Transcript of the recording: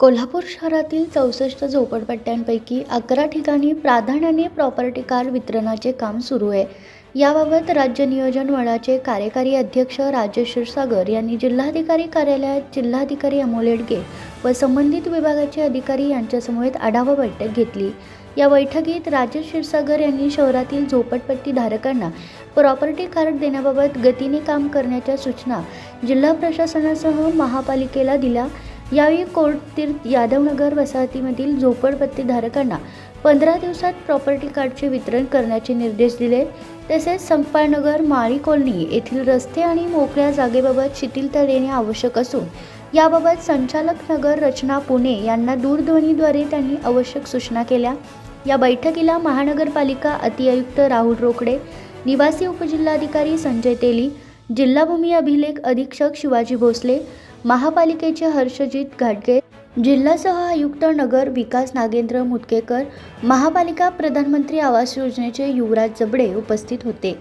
कोल्हापूर शहरातील चौसष्ट झोपडपट्ट्यांपैकी अकरा ठिकाणी प्राधान्याने प्रॉपर्टी कार्ड वितरणाचे काम सुरू आहे. याबाबत राज्य नियोजन मंडळाचे कार्यकारी अध्यक्ष राजेश क्षीरसागर यांनी जिल्हाधिकारी कार्यालयात जिल्हाधिकारी अमोल येडगे व संबंधित विभागाचे अधिकारी यांच्यासमवेत आढावा बैठक घेतली. या बैठकीत राजेश क्षीरसागर यांनी शहरातील झोपडपट्टी धारकांना प्रॉपर्टी कार्ड देण्याबाबत गतीने काम करण्याच्या सूचना जिल्हा प्रशासनासह महापालिकेला दिल्या. यावेळी कोर्ट तीर्थ यादवनगर वसाहतीमधील झोपडपट्टीधारकांना पंधरा दिवसात प्रॉपर्टी कार्डचे वितरण करण्याचे निर्देश दिले. तसेच संपानगर माळी कॉलनी येथील रस्ते आणि मोकळ्या जागेबाबत शिथिलता देणे आवश्यक असून याबाबत संचालक नगर रचना पुणे यांना दूरध्वनीद्वारे त्यांनी आवश्यक सूचना केल्या. या बैठकीला महानगरपालिका अतिआयुक्त राहुल रोकडे निवासी उपजिल्हाधिकारी संजय तेली जिल्हा भूमी अभिलेख अधीक्षक शिवाजी भोसले महापालिकेचे हर्षजित घाटगे जिल्हा आयुक्त नगर विकास नागेंद्र मुतकेकर महापालिका प्रधानमंत्री आवास योजनेचे युवराज जबडे उपस्थित होते.